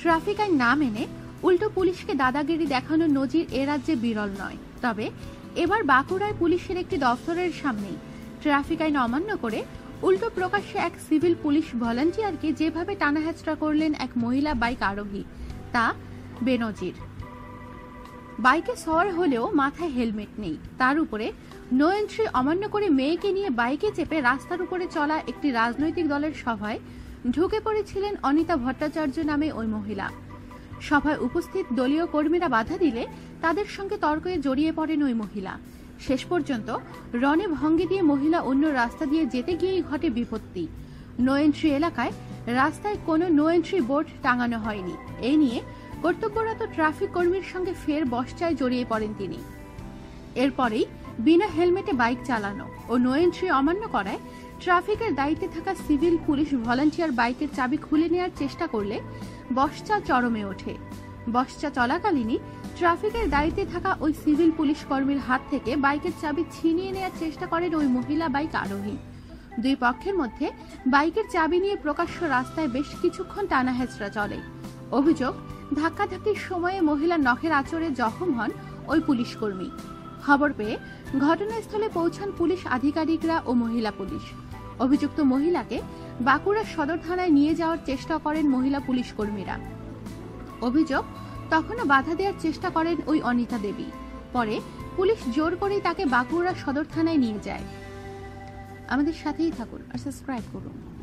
Traffic আইন না মেনে উল্টো পুলিশকে দাদাগিরি দেখানোর নজির এ রাজ্যে বিরল নয়। তবে এবার বাঁকুড়ায় পুলিশের একটি দফতরের সামনেই ট্রাফিক আইন অমান্য করে উল্টো প্রকাশ্যে এক সিভিল পুলিশ ভলান্টিয়ারকে যেভাবে টানাহেচড়া করলেন এক মহিলা বাইক আরোহী, তা বেনজির। বাইকে সওয়ার হলেও মাথায় হেলমেট নেই। তার উপরে নো এন্ট্রি অমান্য করে মেয়েকে নিয়ে বাইকে চেপে রাস্তার উপরে চলা একটি রাজনৈতিক দলের সভায় ঢুকে পড়েছিলেন অনিতা ভট্টাচার্য নামে ওই মহিলা। সভায় উপস্থিত দলীয় কর্মীরা বাধা দিলে তাদের সঙ্গে তর্কে জড়িয়ে পড়েন ওই মহিলা। শেষ পর্যন্ত রনে ভঙ্গি দিয়ে মহিলা অন্য রাস্তা দিয়ে যেতে গিয়েই ঘটে বিপত্তি। নো এন্ট্রি এলাকায় রাস্তায় কোনো নো এন্ট্রি বোর্ড টাঙানো হয়নি। এই নিয়ে কর্তব্যরত ট্রাফিক কর্মীর সঙ্গে ফের বসচায় জড়িয়ে পড়েন তিনি। এরপরেই বিনা হেলমেটে বাইক চালানো ও নো এন্ট্রি অমান্য করায় ট্রাফিকের দায়িত্বে থাকা সিভিল পুলিশ ভলান্টিয়ার বাইকের চাবি খুলে নেওয়ার চেষ্টা করলে বসচা চরমে ওঠে। বসচা চলাকালীনই ট্রাফিকের দায়িত্বে থাকা ওই সিভিল পুলিশ কর্মীর হাত থেকে বাইকের চাবি ছিনিয়ে নেওয়ার চেষ্টা করেন ওই মহিলা বাইক আরোহী। দুই পক্ষের মধ্যে বাইকের চাবি নিয়ে প্রকাশ্য রাস্তায় বেশ কিছুক্ষণ টানা হেঁচড়া চলে। অভিযোগ, ধাক্কাধাক্কির সময়ে মহিলা নখের আচরে জখম হন ওই পুলিশ কর্মী। খবর পেয়ে ঘটনাস্থলে পৌঁছান পুলিশ আধিকারিকরা ও মহিলা পুলিশ। অভিযুক্ত মহিলাকে বাঁকুড়া সদর থানায় নিয়ে যাওয়ার চেষ্টা করেন মহিলা পুলিশ কর্মীরা অভিযোগ, তখনও বাধা দেওয়ার চেষ্টা করেন ওই অনিতা দেবী। পরে পুলিশ জোর করে তাকে বাঁকুড়া সদর থানায় নিয়ে যায়। আমাদের সাথেই থাকুন আর সাবস্ক্রাইব করুন।